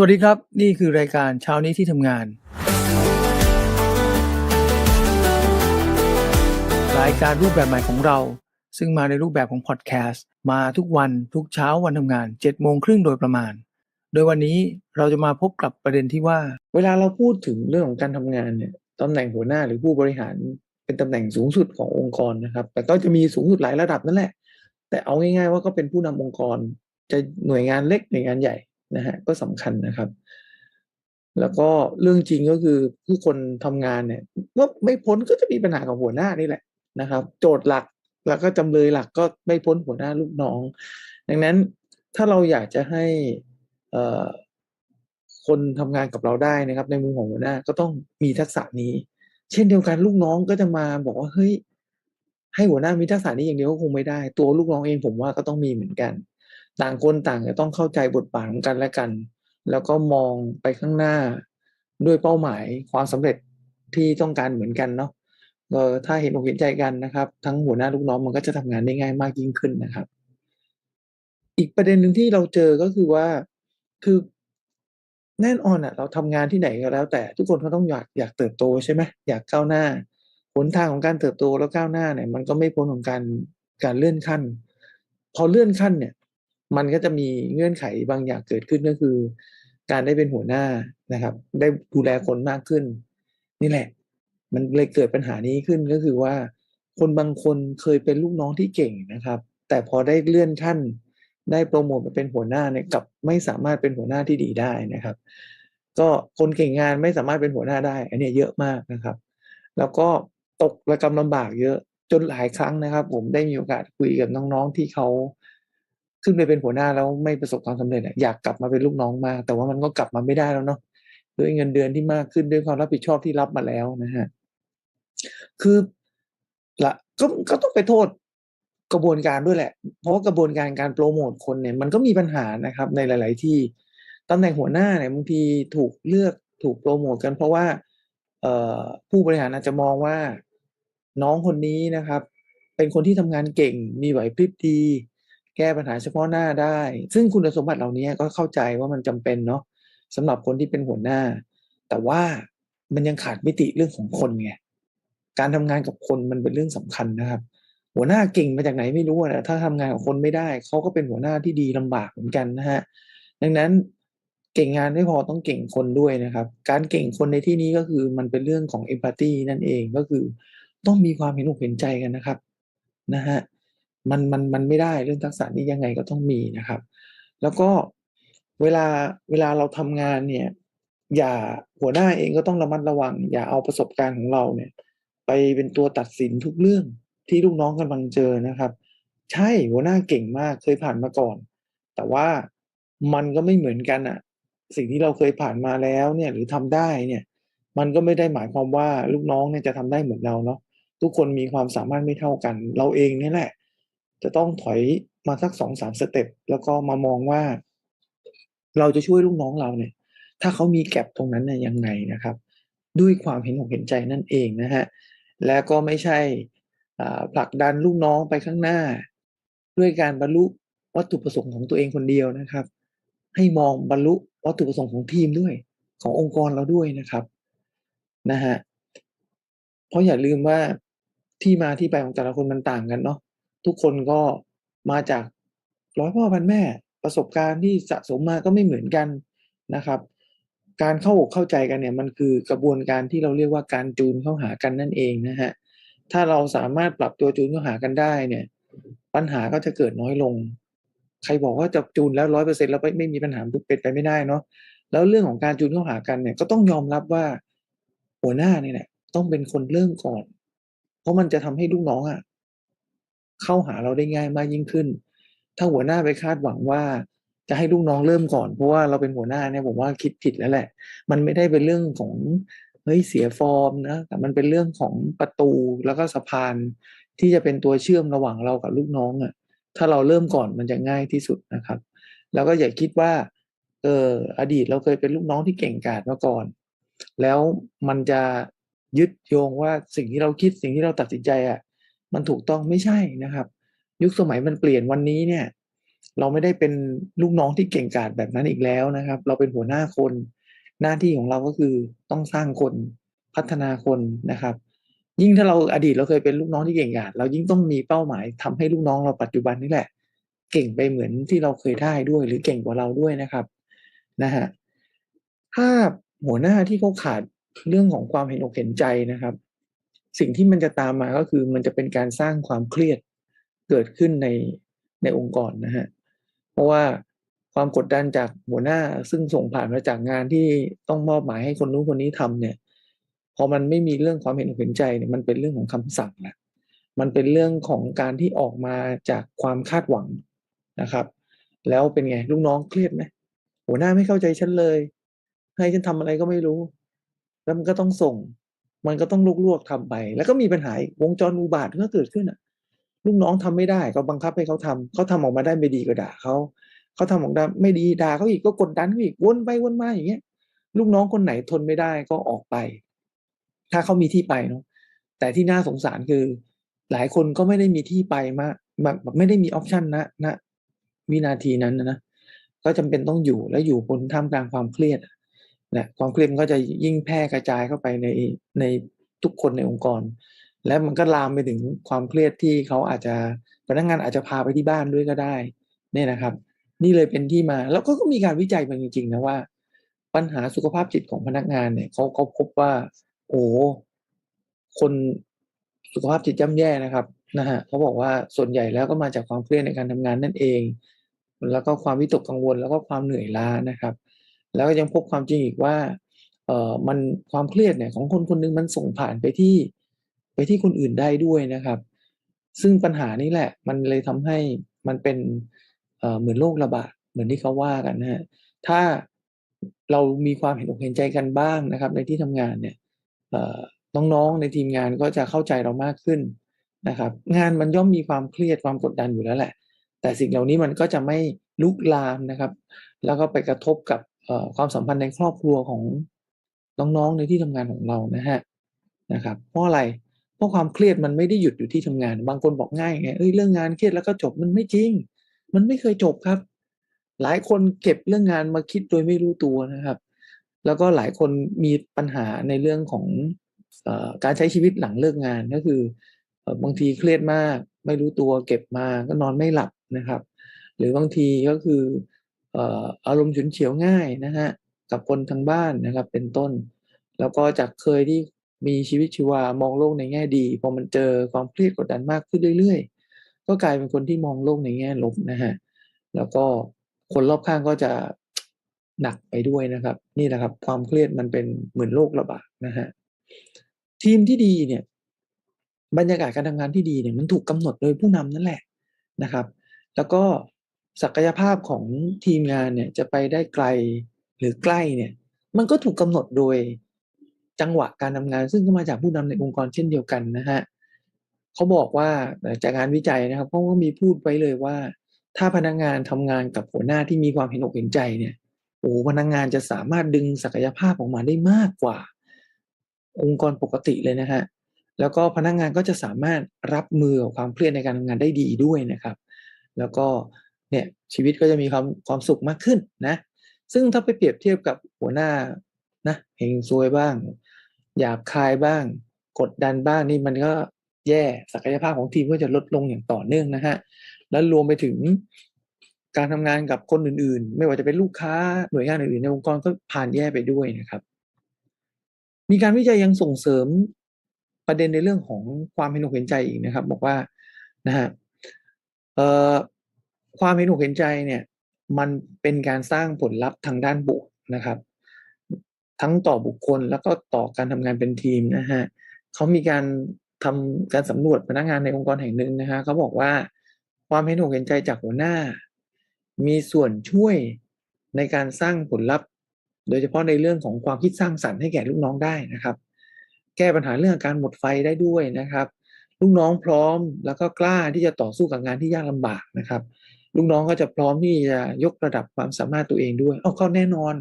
สวัสดีครับ นี่คือรายการเช้านี้ที่ทำงาน รายการรูปแบบใหม่ของเรา ซึ่งมาในรูปแบบของพอดแคสต์มาทุกวันทุกเช้าวันทำงาน7โมงครึ่งโดยประมาณ โดยวันนี้เราจะมาพบกับประเด็นที่ว่า เวลาเราพูดถึงเรื่องของการทำงานเนี่ยตำแหน่งหัวหน้าหรือผู้บริหารเป็นตำแหน่งสูงสุดขององค์กรนะครับ แต่ก็จะมีสูงสุดหลายระดับนั่นแหละ แต่เอาง่ายๆว่าก็เป็นผู้นำองค์กร จะหน่วยงานเล็กหน่วยงานใหญ่ นะฮะก็สำคัญนะครับ แล้วก็เรื่องจริงก็คือผู้คนทำงานเนี่ยว่าไม่พ้นก็จะมีปัญหากับหัวหน้านี่แหละนะครับ โจทย์หลักแล้วก็จำเลยหลักก็ไม่พ้นหัวหน้าลูกน้อง ดังนั้นถ้าเราอยากจะให้คนทำงานกับเราได้นะครับ ในมุมของหัวหน้าก็ต้องมีทักษะนี้ เช่นเดียวกันลูกน้องก็จะมาบอกว่าเฮ้ยให้หัวหน้ามีทักษะนี้อย่างเดียวก็คงไม่ได้ ตัวลูกน้องเองผมว่าก็ต้องมีเหมือนกัน ต่างคนต่างจะต้องเข้าใจบทบาทของกันและกัน แล้วก็มองไปข้างหน้าด้วยเป้าหมายความสำเร็จที่ต้องการเหมือนกันเนาะเออถ้าเห็นอกเห็นใจกันนะครับ ทั้งหัวหน้าลูกน้องมันก็จะทำงานได้ง่ายมากยิ่งขึ้นนะครับ อีกประเด็นหนึ่งที่เราเจอก็คือว่าคือแน่นอนอะ เราทำงานที่ไหนก็แล้ว แต่ทุกคนก็ต้องอยากอยากเติบโตใช่ไหมอยากก้าวหน้าหนทางของการเติบโตแล้วก้าวหน้าเนี่ย มันก็ไม่พ้นของการการเลื่อนขั้น พอเลื่อนขั้นเนี่ย มันก็จะมีเงื่อนไขบางอย่างเกิดขึ้นก็คือ การได้เป็นหัวหน้านะครับ ได้ดูแลคนมากขึ้น นี่แหละ มันเลยเกิดปัญหานี้ขึ้นก็คือว่า คนบางคนเคยเป็นลูกน้องที่เก่งนะครับ แต่พอได้เลื่อนขั้น ได้โปรโมทมาเป็นหัวหน้าเนี่ยกับไม่สามารถเป็นหัวหน้าที่ดีได้นะครับ ก็คนเก่งงานไม่สามารถเป็นหัวหน้าได้ อันนี้เยอะมากนะครับ แล้วก็ตกระกำลำบากเยอะจนหลายครั้งนะครับ ผมได้มีโอกาสคุยกับน้องๆที่เขา ขึ้นไปเป็นหัวหน้าแล้วไม่ประสบความสำเร็จอยากกลับมาเป็นลูกน้องมาก แต่ว่ามันก็กลับมาไม่ได้แล้วเนาะด้วยเงินเดือนที่มากขึ้นด้วยความรับผิดชอบที่รับมาแล้วนะฮะคือละก็ก็ต้องไปโทษกระบวนการด้วยแหละ เพราะว่ากระบวนการการโปรโมทคนเนี่ย มันก็มีปัญหานะครับ ในหลาย ๆ ที่ตำแหน่งหัวหน้าเนี่ยบางทีถูกเลือกถูกโปรโมทกัน เพราะว่า เอ่อผู้บริหารอาจจะมองว่าน้องคนนี้นะครับ เป็นคนที่ทำงานเก่ง มีไหวพริบดี แก้ปัญหาเฉพาะหน้าได้ ซึ่งคุณสมบัติเหล่านี้ก็เข้าใจว่ามันจำเป็นเนาะสำหรับคนที่เป็นหัวหน้า แต่ว่ามันยังขาดมิติเรื่องของคนไงการทำงานกับคนมันเป็นเรื่องสำคัญนะครับ หัวหน้าเก่งมาจากไหนไม่รู้นะถ้าทำงานกับคนไม่ได้เขาก็เป็นหัวหน้าที่ดีลำบากเหมือนกันนะฮะดังนั้นเก่งงานไม่พอต้องเก่งคนด้วยนะครับ การเก่งคนในที่นี้ก็คือมันเป็นเรื่องของเอมพัตตีนั่นเองก็คือ ต้องมีความเห็นอกเห็นใจกันนะครับนะฮะ มันมันมันไม่ได้เรื่องทักษะนี้ยังไงก็ต้องมีนะครับ แล้วก็เวลาเวลาเราทำงานเนี่ย อย่าหัวหน้าเองก็ต้องระมัดระวัง อย่าเอาประสบการณ์ของเราเนี่ย ไปเป็นตัวตัดสินทุกเรื่องที่ลูกน้องกำลังเจอนะครับ ใช่หัวหน้าเก่งมากเคยผ่านมาก่อน แต่ว่ามันก็ไม่เหมือนกันอะสิ่งที่เราเคยผ่านมาแล้วเนี่ยหรือทำได้เนี่ย มันก็ไม่ได้หมายความว่าลูกน้องเนี่ยจะทำได้เหมือนเราเนาะทุกคนมีความสามารถไม่เท่ากัน เราเองนี่แหละ จะต้องถอยมาสักสองสามสเต็ปแล้วก็มามองว่า เราจะช่วยลูกน้องเราเนี่ย ถ้าเขามีแก็บตรงนั้นเนี่ยยังไงนะครับ ด้วยความเห็นอกเห็นใจนั่นเองนะฮะและก็ไม่ใช่ผลักดันลูกน้องไปข้างหน้า ด้วยการบรรลุวัตถุประสงค์ของตัวเองคนเดียวนะครับ ให้มองบรรลุวัตถุประสงค์ของทีมด้วย ขององค์กรเราด้วยนะครับนะฮะเพราะอย่าลืมว่าที่มาที่ไปของแต่ละคนมันต่างกันเนาะ ทุกคนก็มาจากร้อยพ่อพันแม่ ประสบการณ์ที่สะสมมาก็ไม่เหมือนกันนะครับ การเข้าอกเข้าใจกันเนี่ยมันคือกระบวนการที่เราเรียกว่าการจูนเข้าหากันนั่นเองนะฮะถ้าเราสามารถปรับตัวจูนเข้าหากันได้เนี่ย ปัญหาก็จะเกิดน้อยลง ใครบอกว่าจะจูนแล้วร้อยเปอร์เซ็นต์แล้วไม่มีปัญหาเป็นไปไม่ได้เนาะแล้วเรื่องของการจูนเข้าหากันเนี่ยก็ต้องยอมรับว่าหัวหน้านี่แหละต้องเป็นคนเริ่มก่อน เพราะมันจะทำให้ลูกน้องอะ เข้าหาเราได้ง่ายมากยิ่งขึ้น ถ้าหัวหน้าไปคาดหวังว่าจะให้ลูกน้องเริ่มก่อนเพราะว่าเราเป็นหัวหน้าเนี่ยผมว่าคิดผิดแล้วแหละ มันไม่ได้เป็นเรื่องของเฮ้ยเสียฟอร์มนะแต่มันเป็นเรื่องของประตูแล้วก็สะพานที่จะเป็นตัวเชื่อมระหว่างเรากับลูกน้องอะถ้าเราเริ่มก่อนมันจะง่ายที่สุดนะครับ แล้วก็อย่าคิดว่าเอออดีตเราเคยเป็นลูกน้องที่เก่งกาจมาก่อน แล้วมันจะยึดโยงว่าสิ่งที่เราคิดสิ่งที่เราตัดสินใจอะ มันถูกต้องไม่ใช่นะครับ ยุคสมัยมันเปลี่ยนวันนี้เนี่ย เราไม่ได้เป็นลูกน้องที่เก่งกาจแบบนั้นอีกแล้วนะครับ เราเป็นหัวหน้าคน หน้าที่ของเราก็คือต้องสร้างคนพัฒนาคนนะครับ ยิ่งถ้าเราอดีตเราเคยเป็นลูกน้องที่เก่งกาจเรายิ่งต้องมีเป้าหมายทำให้ลูกน้องเราปัจจุบันนี่แหละ เก่งไปเหมือนที่เราเคยได้ด้วย หรือเก่งกว่าเราด้วยนะครับนะฮะถ้าหัวหน้าที่เขาขาดเรื่องของความเห็นอกเห็นใจนะครับ สิ่งที่มันจะตามมาก็คือมันจะเป็นการสร้างความเครียดเกิดขึ้นในในองค์กรนะฮะเพราะว่าความกดดันจากหัวหน้าซึ่งส่งผ่านมาจากงานที่ต้องมอบหมายให้คนนู้นคนนี้ทำเนี่ย พอมันไม่มีเรื่องความเห็นอกเห็นใจเนี่ยมันเป็นเรื่องของคำสั่งแหละมันเป็นเรื่องของการที่ออกมาจากความคาดหวังนะครับ แล้วเป็นไงลูกน้องเครียดไหมหัวหน้าไม่เข้าใจฉันเลย ให้ฉันทำอะไรก็ไม่รู้ แล้วมันก็ต้องส่ง มันก็ต้องลวกๆทำไป แล้วก็มีปัญหาวงจรอุบาทก็เกิดขึ้นอะลูกน้องทำไม่ได้ก็บังคับให้เขาทำเขาทำออกมาได้ไม่ดีก็ด่าเขาเขาทำออกมาไม่ดีด่าเขาอีกก็กดดันเขาอีกวนไปวนมาอย่างเงี้ย ลูกน้องคนไหนทนไม่ได้ก็ออกไป ถ้าเขามีที่ไปเนาะแต่ที่น่าสงสารคือ หลายคนก็ไม่ได้มีที่ไปมาแบบไม่ได้มีออปชันนะนะวินาทีนั้นนะนะก็จำเป็นต้องอยู่และอยู่บนท่ามกลางความเครียด นะความเครียดมันก็จะยิ่งแพร่กระจายเข้าไปในในทุกคนในองค์กร และมันก็ลามไปถึงความเครียดที่เขาอาจจะพนักงานอาจจะพาไปที่บ้านด้วยก็ได้เนี่ยนะครับ นี่เลยเป็นที่มาแล้วก็มีการวิจัยมาจริงๆนะว่า ปัญหาสุขภาพจิตของพนักงานเนี่ยเขาเขาพบว่า โอ้คนสุขภาพจิตย่ำแย่นะครับนะฮะเขาบอกว่าส่วนใหญ่แล้วก็มาจากความเครียดในการทำงานนั่นเอง แล้วก็ความวิตกกังวลแล้วก็ความเหนื่อยล้านะครับ แล้วก็ยังพบความจริงอีกว่าเอ่อมันความเครียดเนี่ยของคนคนหนึงมันส่งผ่านไปที่ไปที่คนอื่นได้ด้วยนะครับ ซึ่งปัญหานี้แหละมันเลยทำให้มันเป็นเอ่อเหมือนโรคระบาดเหมือนที่เขาว่ากันนะฮะถ้าเรามีความเห็นอกเห็นใจกันบ้างนะครับ ในที่ทำงานเนี่ยเอ่อน้องๆในทีมงานก็จะเข้าใจเรามากขึ้นนะครับ งานมันย่อมมีความเครียดความกดดันอยู่แล้วแหละ แต่สิ่งเหล่านี้มันก็จะไม่ลุกลามนะครับ แล้วก็ไปกระทบกับ ความสัมพันธ์ในครอบครัวของน้องๆในที่ทำงานของเรานะฮะนะครับ เพราะอะไรเพราะความเครียดมันไม่ได้หยุดอยู่ที่ทำงาน บางคนบอกง่ายไงเอ้ยเรื่องงานเครียดแล้วก็จบมันไม่จริง มันไม่เคยจบครับ หลายคนเก็บเรื่องงานมาคิดโดยไม่รู้ตัวนะครับ แล้วก็หลายคนมีปัญหาในเรื่องของเออการใช้ชีวิตหลังเลิกงานก็คือบางทีเครียดมาก ไม่รู้ตัวเก็บมาก็นอนไม่หลับนะครับ หรือบางทีก็คือ อารมณ์ฉุนเฉียวง่ายนะฮะกับคนทางบ้านนะครับเป็นต้น แล้วก็จากเคยที่มีชีวิตชีวามองโลกในแง่ดีพอมันเจอความเครียดกดดันมากขึ้นเรื่อย ๆ ก็กลายเป็นคนที่มองโลกในแง่ลบนะฮะแล้วก็คนรอบข้างก็จะหนักไปด้วยนะครับ นี่แหละครับ ความเครียดมันเป็นเหมือนโรคระบาดนะฮะทีมที่ดีเนี่ย บรรยากาศการทำงานที่ดีเนี่ยมันถูกกำหนดโดยผู้นำนั่นแหละนะครับ แล้วก็ ศักยภาพของทีมงานเนี่ยจะไปได้ไกลหรือใกล้เนี่ย มันก็ถูกกำหนดโดยจังหวะการทำงาน ซึ่งก็มาจากผู้นำในองค์กรเช่นเดียวกันนะฮะเขาบอกว่าจากงานวิจัยนะครับเขาก็มีพูดไว้เลยว่า ถ้าพนักงานทำงานกับหัวหน้าที่มีความเห็นอกเห็นใจเนี่ยโอ้พนักงานจะสามารถดึงศักยภาพออกมาได้มากกว่า องค์กรปกติเลยนะฮะแล้วก็พนักงานก็จะสามารถรับมือกับความเครียดในการทำงานได้ดีด้วยนะครับ แล้วก็ เนี่ยชีวิตก็จะมีความความสุขมากขึ้นนะ ซึ่งถ้าไปเปรียบเทียบกับหัวหน้านะเฮงซวยบ้าง หยาบคายบ้าง กดดันบ้างนี่มันก็แย่ศักยภาพของทีมก็จะลดลงอย่างต่อเนื่องนะฮะแล้วรวมไปถึงการทำงานกับคนอื่นๆ ไม่ว่าจะเป็นลูกค้าหน่วยงานอื่นๆในองค์กรก็ผ่านแย่ไปด้วยนะครับ มีการวิจัยยังส่งเสริมประเด็นในเรื่องของความเห็นอกเห็นใจอีกนะครับ บอกว่านะฮะเอ่อ ความเห็นอกเห็นใจเนี่ย มันเป็นการสร้างผลลัพธ์ทางด้านบวกนะครับ ทั้งต่อบุคคลแล้วก็ต่อการทำงานเป็นทีมนะฮะเขามีการทำการสำรวจพนักงานในองค์กรแห่งหนึ่งนะฮะเขาบอกว่าความเห็นอกเห็นใจจากหัวหน้า มีส่วนช่วยในการสร้างผลลัพธ์ โดยเฉพาะในเรื่องของความคิดสร้างสรรค์ให้แก่ลูกน้องได้นะครับ แก้ปัญหาเรื่องการหมดไฟได้ด้วยนะครับ ลูกน้องพร้อมแล้วก็กล้าที่จะต่อสู้กับงานที่ยากลำบากนะครับ ลูกน้องก็จะพร้อมที่จะยกระดับความสามารถตัวเองด้วยเอาเข้าแน่นอน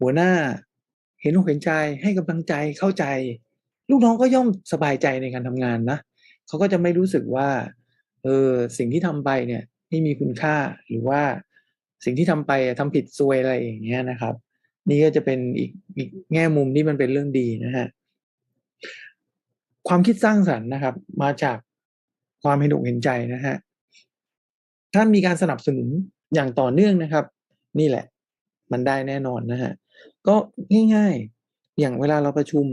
หัวหน้า เห็นอกเห็นใจให้กำลังใจเข้าใจ ลูกน้องก็ย่อมสบายใจในการทำงานนะเขาก็จะไม่รู้สึกว่าเออสิ่งที่ทำไปเนี่ยไม่มีคุณค่าหรือว่าสิ่งที่ทำไปอะทำผิดซวยอะไรอย่างเงี้ยนะครับ นี่ก็จะเป็นอีกอีกแง่มุมที่มันเป็นเรื่องดีนะฮะความคิดสร้างสรรค์นะครับ มาจากความเห็นอกเห็นใจนะฮะ ถ้ามีการสนับสนุนอย่างต่อเนื่องนะครับ นี่แหละ มันได้แน่นอนนะฮะก็ง่ายๆ อย่างเวลาเราประชุม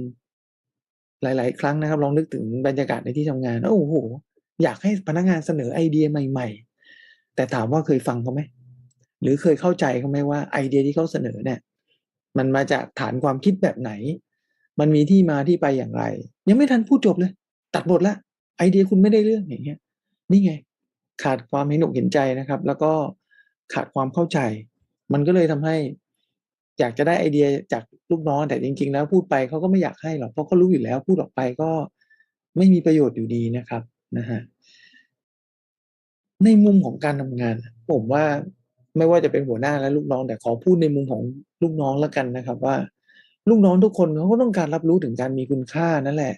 หลาย ๆ ครั้งนะครับ ลองนึกถึงบรรยากาศในที่ทำงานโอ้โฮอยากให้พนักงานเสนอไอเดียใหม่ ๆ แต่ถามว่าเคยฟังเขาไหม?หรือเคยเข้าใจเขาไหมว่าไอเดียที่เขาเสนอเนี่ย มันมาจากฐานความคิดแบบไหน มันมีที่มาที่ไปอย่างไร ยังไม่ทันพูดจบเลย ตัดบทล้วไอเดียคุณไม่ได้เรื่องอย่างเงี้ย นี่ไง ขาดความเห็นอกเห็นใจนะครับ แล้วก็ขาดความเข้าใจ มันก็เลยทำให้ อยากจะได้ไอเดียจากลูกน้องแต่จริง ๆ แล้วพูดไปเขาก็ไม่อยากให้หรอกเพราะเขารู้อยู่แล้ว พูดออกไปก็ไม่มีประโยชน์อยู่ดีนะครับนะครับในมุมของการทำงาน ผมว่าไม่ว่าจะเป็นหัวหน้าและลูกน้อง แต่ขอพูดในมุมของลูกน้องแล้วกันนะครับ ว่า ลูกน้องทุกคนเขาก็ต้องการรับรู้ถึงการมีคุณค่านั่นแหละ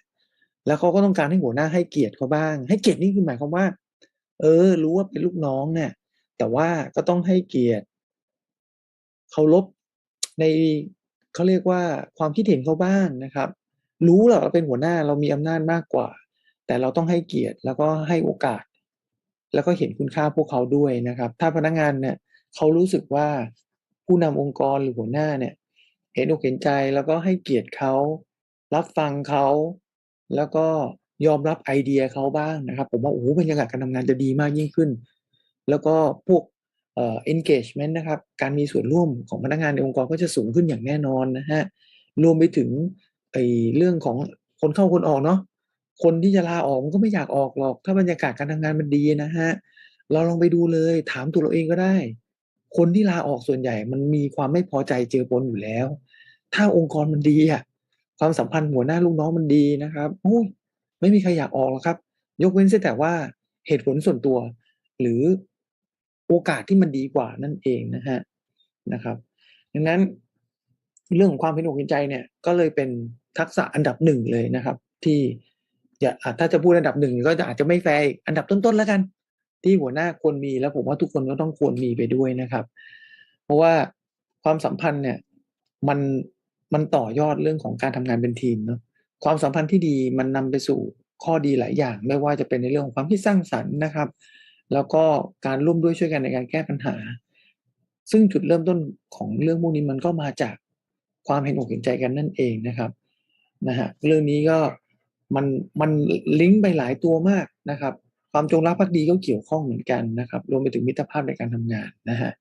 แล้วเขาก็ต้องการให้หัวหน้าให้เกียรติเขาบ้าง ให้เกียรตินี่คือหมายความว่า เออ รู้ว่าเป็นลูกน้องเนี่ยแต่ว่าก็ต้องให้เกียรติเคารพในเขาเรียกว่าความคิดเห็นเขาบ้างนะครับ รู้หละว่าเป็นหัวหน้าเรามีอำนาจมากกว่า แต่เราต้องให้เกียรติแล้วก็ให้โอกาส แล้วก็เห็นคุณค่าพวกเขาด้วยนะครับ ถ้าพนักงานเนี่ยเขารู้สึกว่าผู้นำองค์กรหรือหัวหน้าเนี่ย เห็นอกเห็นใจแล้วก็ให้เกียรติเขารับฟังเขาแล้วก็ ยอมรับไอเดียเขาบ้างนะครับ ผมว่าโอ้โฮบรรยากาศการทำงานจะดีมากยิ่งขึ้น แล้วก็พวกเอ่อ engagement นะครับ การมีส่วนร่วมของพนักงานในองค์กรก็จะสูงขึ้นอย่างแน่นอนนะครับรวมไปถึงไอ้เรื่องของคนเข้าคนออกเนาะคนที่จะลาออกมันก็ไม่อยากออกหรอก ถ้าบรรยากาศการทำงานมันดีนะครับเราลองไปดูเลย ถามตัวเราเองก็ได้ คนที่ลาออกส่วนใหญ่มันมีความไม่พอใจเจอปนอยู่แล้ว ถ้าองค์กรมันดีอะความสัมพันธ์หัวหน้าลูกน้องมันดีนะครับโอ๊ย ไม่มีใครอยากออกหรอกครับ ยกเว้นเสียแต่ว่าเหตุผลส่วนตัว หรือโอกาสที่มันดีกว่านั่นเองนะครับนะครับ ดังนั้นเรื่องของความเห็นอกเห็นใจเนี่ยก็เลยเป็นทักษะอันดับ1เลยนะครับ ที่อย่าถ้าจะพูดอันดับ1ก็จะอาจจะไม่แฟร์อันดับต้นๆแล้วกัน ที่หัวหน้าควรมีแล้วผมว่าทุกคนก็ต้องควรมีไปด้วยนะครับ เพราะว่าความสัมพันธ์เนี่ยมันมันต่อยอดเรื่องของการทำงานเป็นทีมเนาะ ความสัมพันธ์ที่ดีมันนำไปสู่ข้อดีหลายอย่าง ไม่ว่าจะเป็นในเรื่องของความคิดสร้างสรรค์นะครับ แล้วก็การร่วมด้วยช่วยกันในการแก้ปัญหา ซึ่งจุดเริ่มต้นของเรื่องพวกนี้มันก็มาจากความเห็นอกเห็นใจกันนั่นเองนะครับนะครับเรื่องนี้ก็มันมันลิงก์ไปหลายตัวมากนะครับ ความจงรักภักดีก็เกี่ยวข้องเหมือนกันนะครับ รวมไปถึงมิตรภาพในการทำงานนะครับ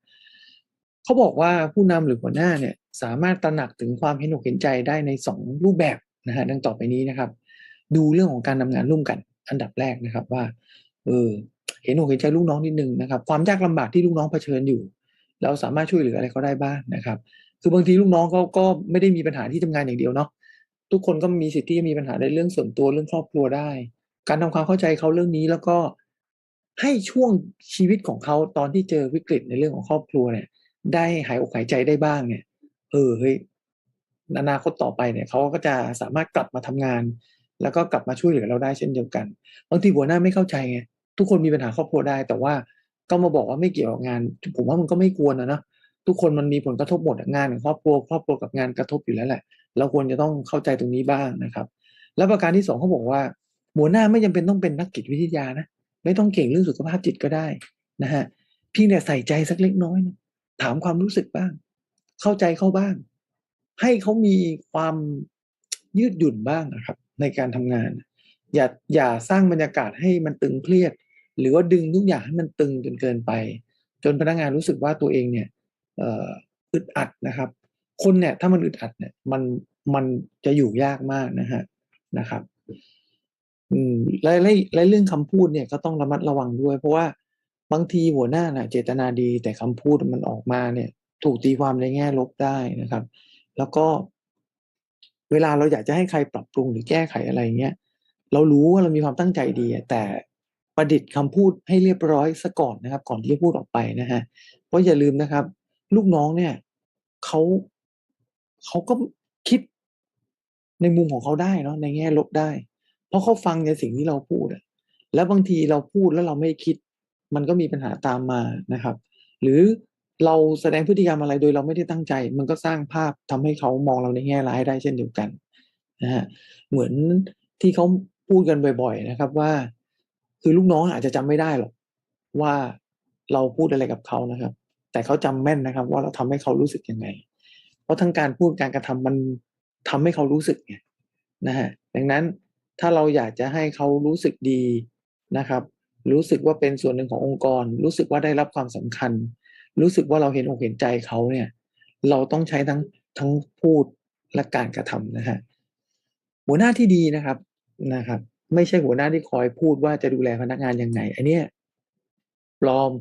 เขาบอกว่าผู้นำหรือหัวหน้าเนี่ยสามารถตระหนักถึงความเห็นอกเห็นใจได้ใน 2 รูปแบบ นะครับดังต่อไปนี้นะครับ ดูเรื่องของการทำงานร่วมกัน อันดับแรกนะครับว่า เออ เห็นอกเห็นใจลูกน้องนิดนึงนะครับ ความยากลำบากที่ลูกน้องเผชิญอยู่ เราสามารถช่วยเหลืออะไรเขาได้บ้างนะครับ คือบางทีลูกน้องเขาก็ไม่ได้มีปัญหาที่ทำงานอย่างเดียวเนาะทุกคนก็มีสิทธิ์ที่จะมีปัญหาในเรื่องส่วนตัวเรื่องครอบครัวได้ การทำความเข้าใจเขาเรื่องนี้แล้วก็ให้ช่วงชีวิตของเขาตอนที่เจอวิกฤตในเรื่องของครอบครัวเนี่ย ได้หายอกหายใจได้บ้างเนี่ย เออเฮ้ย อนาคตต่อไปเนี่ยเขาก็จะสามารถกลับมาทำงาน แล้วก็กลับมาช่วยเหลือเราได้เช่นเดียวกันบางทีหัวหน้าไม่เข้าใจไงทุกคนมีปัญหาครอบครัวได้ แต่ว่าก็มาบอกว่าไม่เกี่ยวกับงาน ผมว่ามันก็ไม่ควรอะนะทุกคนมันมีผลกระทบหมดงานกับครอบครัวครอบครัวกับงานกระทบอยู่แล้วแหละ เราควรจะต้องเข้าใจตรงนี้บ้างนะครับ แล้วประการที่2เขาบอกว่า หัวหน้าไม่จำเป็นต้องเป็นนักจิตวิทยานะไม่ต้องเก่งเรื่องสุขภาพจิตก็ได้นะครับเพียงแต่ยใส่ใจสักเล็กน้อยนะถามความรู้สึกบ้าง เข้าใจเข้าบ้าง ให้เขามีความยืดหยุ่นบ้างอะครับ ในการทำงาน อย่าอย่าสร้างบรรยากาศให้มันตึงเครียด หรือว่าดึงทุกอย่างให้มันตึงจนเกินไป จนพนักงานรู้สึกว่าตัวเองเนี่ยอึดอัดนะครับ คนเนี่ยถ้ามันอึดอัดเนี่ยมันมันจะอยู่ยากมากนะครับนะครับอืมและและเรื่องคำพูดเนี่ยก็ต้องระมัดระวังด้วย เพราะว่าบางทีหัวหน้าน่ะ เจตนาดีแต่คำพูดมันออกมาเนี่ย ถูกตีความในแง่ลบได้นะครับ แล้วก็เวลาเราอยากจะให้ใครปรับปรุงหรือแก้ไขอะไรเงี้ยเรารู้ว่าเรามีความตั้งใจดี แต่ประดิษฐ์คำพูดให้เรียบร้อยเสียก่อนนะครับ ก่อนที่จะพูดออกไปนะครับเพราะอย่าลืมนะครับ ลูกน้องเนี่ยเขาเขาก็คิดในมุมของเขาได้เนาะในแง่ลบได้ เพราะเขาฟังในสิ่งที่เราพูดอะแล้วบางทีเราพูดแล้วเราไม่คิด มันก็มีปัญหาตามมานะครับ หรือ เราแสดงพฤติกรรมอะไรโดยเราไม่ได้ตั้งใจ มันก็สร้างภาพทำให้เขามองเราในแง่ร้ายได้เช่นเดียวกันนะฮะเหมือนที่เขาพูดกันบ่อย ๆ นะครับว่า คือลูกน้องอาจจะจำไม่ได้หรอกว่าเราพูดอะไรกับเขานะครับ แต่เขาจำแม่นนะครับ ว่าเราทำให้เขารู้สึกยังไง เพราะทั้งการพูดการกระทำมันทำให้เขารู้สึกไงนะฮะดังนั้นถ้าเราอยากจะให้เขารู้สึกดีนะครับ รู้สึกว่าเป็นส่วนหนึ่งขององค์กร รู้สึกว่าได้รับความสำคัญ รู้สึกว่าเราเห็นอกเห็นใจเขาเนี่ย เราต้องใช้ทั้งทั้งพูดและการกระทำนะฮะหัวหน้าที่ดีนะครับนะครับ ไม่ใช่หัวหน้าที่คอยพูดว่าจะดูแลพนักงานยังไงอันเนี้ยปลอม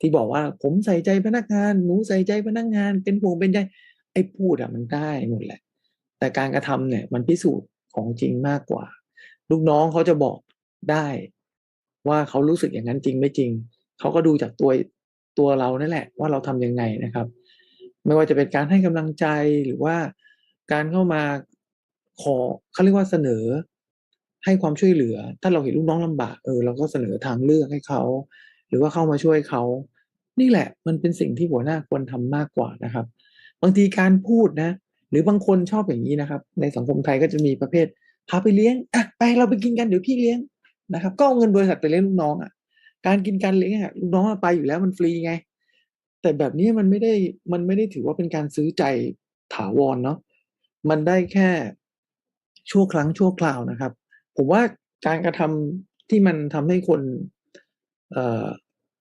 ที่บอกว่าผมใส่ใจพนักงาน หนูใส่ใจพนักงาน เป็นห่วงเป็นใจไอ้พูดอะมันได้หมดแหละ แต่การกระทำเนี่ย มันพิสูจน์ของจริงมากกว่า ลูกน้องเขาจะบอกได้ ว่าเขารู้สึกอย่างนั้นจริงไม่จริง เขาก็ดูจากตัว ตัวเรานั่นแหละ ว่าเราทำยังไงนะครับ ไม่ว่าจะเป็นการให้กำลังใจหรือว่าการเข้ามาขอเขาเรียกว่าเสนอให้ความช่วยเหลือ ถ้าเราเห็นลูกน้องลำบากเออเราก็เสนอทางเลือกให้เขา หรือว่าเข้ามาช่วยเขา นี่แหละ มันเป็นสิ่งที่หัวหน้าควรทำมากกว่านะครับ บางทีการพูดนะ หรือบางคนชอบอย่างนี้นะครับ ในสังคมไทยก็จะมีประเภทพาไปเลี้ยงอะไปเราไปกินกันเดี๋ยวพี่เลี้ยงนะครับ ก็เอาเงินบริษัทไปเลี้ยงลูกน้องอะ การกินการเลี้ยงอะลูกน้องไปอยู่แล้วมันฟรีไง แต่แบบนี้มันไม่ได้มันไม่ได้ถือว่าเป็นการซื้อใจถาวรเนาะมันได้แค่ชั่วครั้งชั่วคราวนะครับ ผมว่าการกระทำที่มันทำให้คนเอ่อ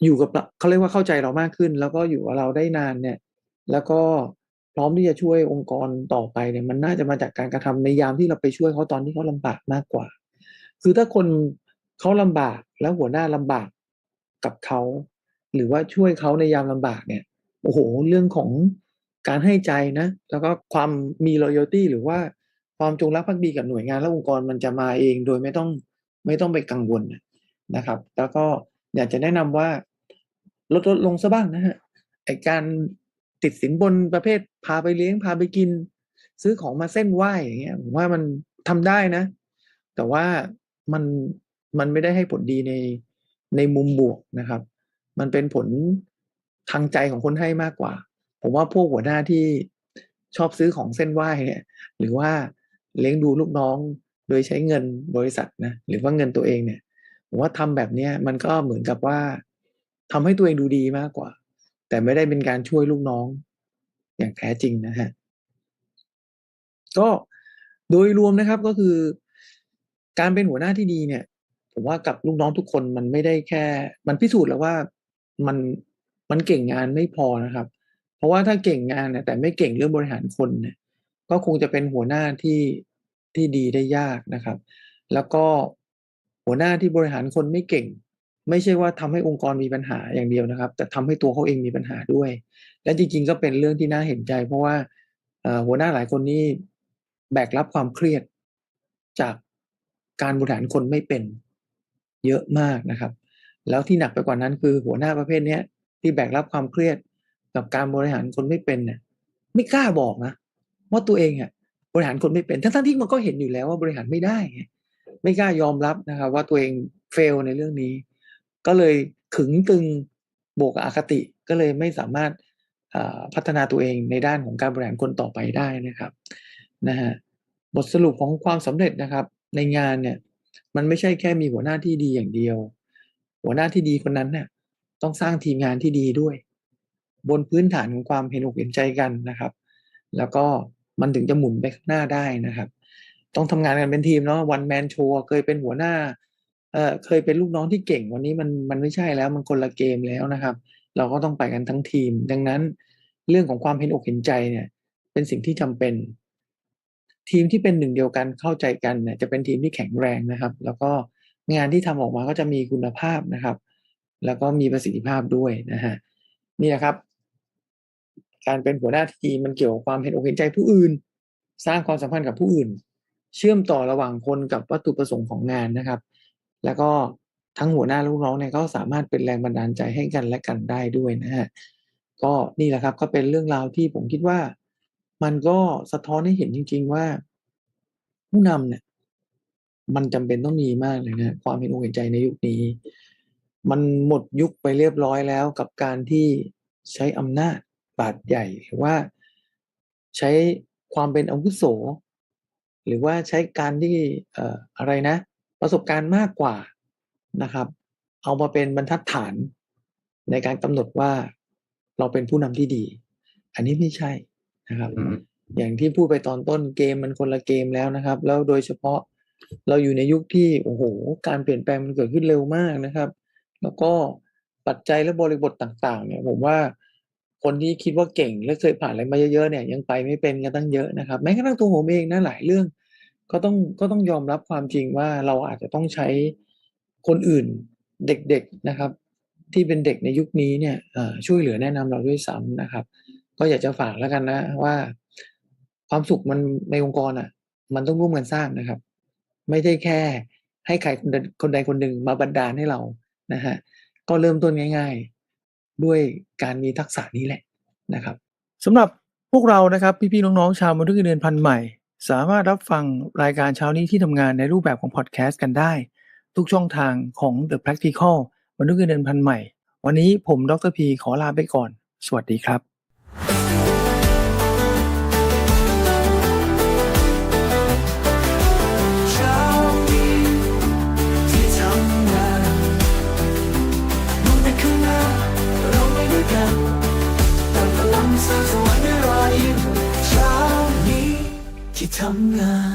อยู่กับเขาเรียกว่าเข้าใจเรามากขึ้น แล้วก็อยู่กับเราได้นานเนี่ย แล้วก็พร้อมที่จะช่วยองค์กรต่อไปเนี่ยมันน่าจะมาจากการกระทำในยามที่เราไปช่วยเขาตอนที่เขาลำบากมากกว่า คือถ้าคนเขาลำบากแล้วหัวหน้าลำบาก กับเขา หรือว่าช่วยเขาในยามลำบากเนี่ยโอ้โห เรื่องของการให้ใจนะ แล้วก็ความมี loyalty หรือว่าความจงรักภักดีกับหน่วยงานและองค์กรมันจะมาเองโดยไม่ต้องไม่ต้องไปกังวลนะครับ แล้วก็อยากจะแนะนำว่าลดลดลงซะบ้างนะฮะไอการติดสินบนประเภทพาไปเลี้ยงพาไปกิน ซื้อของมาเส้นไหวอย่างเงี้ยผมว่ามันทำได้นะ แต่ว่ามันมันไม่ได้ให้ผลดีใน ในมุมบวกนะครับ มันเป็นผลทางใจของคนให้มากกว่า ผมว่าพวกหัวหน้าที่ชอบซื้อของเส้นไหว้เนี่ยหรือว่าเลี้ยงดูลูกน้องโดยใช้เงินบริษัทนะหรือว่าเงินตัวเองเนี่ยผมว่าทำแบบเนี้ยมันก็เหมือนกับว่าทำให้ตัวเองดูดีมากกว่า แต่ไม่ได้เป็นการช่วยลูกน้อง อย่างแท้จริงนะฮะก็โดยรวมนะครับก็คือ การเป็นหัวหน้าที่ดีเนี่ย ผมว่ากับลูกน้องทุกคนมันไม่ได้แค่ มันพิสูจน์แล้วว่ามันมันเก่งงานไม่พอนะครับ เพราะว่าถ้าเก่งงานเนี่ยแต่ไม่เก่งเรื่องบริหารคนเนี่ยก็คงจะเป็นหัวหน้าที่ที่ดีได้ยากนะครับ แล้วก็หัวหน้าที่บริหารคนไม่เก่ง ไม่ใช่ว่าทำให้องค์กรมีปัญหาอย่างเดียวนะครับ แต่ทำให้ตัวเขาเองมีปัญหาด้วย และจริงๆก็เป็นเรื่องที่น่าเห็นใจ เพราะว่าหัวหน้าหลายคนนี่แบกรับความเครียดจากการบริหารคนไม่เป็น เยอะมากนะครับ แล้วที่หนักไปกว่านั้นคือหัวหน้าประเภทเนี้ย ที่แบกรับความเครียดกับการบริหารคนไม่เป็นเนี่ยไม่กล้าบอกนะว่าตัวเองอะบริหารคนไม่เป็น ทั้งๆที่มันก็เห็นอยู่แล้วว่าบริหารไม่ได้ ไม่กล้ายอมรับนะครับ ว่าตัวเองเฟลในเรื่องนี้ ก็เลยขึงตึงบวกอคติก็เลยไม่สามารถพัฒนาตัวเองในด้านของการบริหารคนต่อไปได้นะครับนะฮะบทสรุปของความสำเร็จนะครับ ในงานเนี่ย มันไม่ใช่แค่มีหัวหน้าที่ดีอย่างเดียว หัวหน้าที่ดีคนนั้นเนี่ยต้องสร้างทีมงานที่ดีด้วย บนพื้นฐานของความเห็นอกเห็นใจกันนะครับ แล้วก็มันถึงจะหมุนไปข้างหน้าได้นะครับ ต้องทำงานกันเป็นทีมเนาะวันแมนโชว์เคยเป็นหัวหน้าเอ่อเคยเป็นลูกน้องที่เก่งวันนี้มันมันไม่ใช่แล้วมันคนละเกมแล้วนะครับ เราก็ต้องไปกันทั้งทีม ดังนั้นเรื่องของความเห็นอกเห็นใจเนี่ย เป็นสิ่งที่จำเป็น ทีมที่เป็นหนึ่งเดียวกันเข้าใจกันเนี่ยจะเป็นทีมที่แข็งแรงนะครับ แล้วก็งานที่ทำออกมาก็จะมีคุณภาพนะครับ แล้วก็มีประสิทธิภาพด้วยนะฮะนี่นะครับ การเป็นหัวหน้าทีมมันเกี่ยวกับความเห็นอกเห็นใจผู้อื่น สร้างความสัมพันธ์กับผู้อื่น เชื่อมต่อระหว่างคนกับวัตถุประสงค์ของงานนะครับ แล้วก็ทั้งหัวหน้าลูกน้องเนี่ยก็สามารถเป็นแรงบันดาลใจให้กันและกันได้ด้วยนะฮะก็นี่แหละครับก็เป็นเรื่องราวที่ผมคิดว่า มันก็สะท้อนให้เห็นจริง ๆ ว่า ผู้นำเนี่ย มันจำเป็นต้องมีมากเลยนะความเห็นอกเห็นใจในยุคนี้ มันหมดยุคไปเรียบร้อยแล้วกับการที่ใช้อำนาจบาดใหญ่หรือว่าใช้ความเป็นอาวุโส หรือว่าใช้การที่เอ่ออะไรนะ ประสบการณ์มากกว่านะครับ เอามาเป็นบรรทัดฐานในการกำหนดว่าเราเป็นผู้นำที่ดี อันนี้ไม่ใช่ นะครับอืมอย่างที่พูดไปตอนต้นเกมมันคนละเกมแล้วนะครับ แล้วโดยเฉพาะเราอยู่ในยุคที่โอ้โห การเปลี่ยนแปลงมันเกิดขึ้นเร็วมากนะครับ แล้วก็ปัจจัยและบริบทต่าง ๆ เนี่ย ผมว่าคนที่คิดว่าเก่งและเคยผ่านอะไรมาเยอะๆเนี่ย ยังไปไม่เป็นกันตั้งเยอะนะครับแม้กระทั่งตัวผมเองนะหลายเรื่อง ก็ต้องก็ต้องยอมรับความจริงว่าเราอาจจะต้องใช้คนอื่นเด็กๆนะครับ ที่เป็นเด็กในยุคนี้เนี่ยเอ่อช่วยเหลือแนะนำเราด้วยซ้ำนะครับ ก็อยากจะฝากแล้วกันนะ ว่า ความสุขมันในองค์กรอะ มันต้องร่วมกันสร้างนะครับ ไม่ใช่แค่ให้ใครคนใดคนหนึ่งมาบันดาลให้เรานะฮะก็เริ่มต้นง่าย ๆ ด้วยการมีทักษะนี้แหละนะครับสำหรับพวกเรานะครับ พี่ๆน้องๆชาวมนุษย์เงินเดือนพันใหม่ สามารถรับฟังรายการเช้านี้ที่ทำงานในรูปแบบของพอดแคสต์กันได้ ทุกช่องทางของ The Practical มนุษย์เงินเดือนพันใหม่ วันนี้ผมดรพีขอลาไปก่อน สวัสดีครับ ทำงาน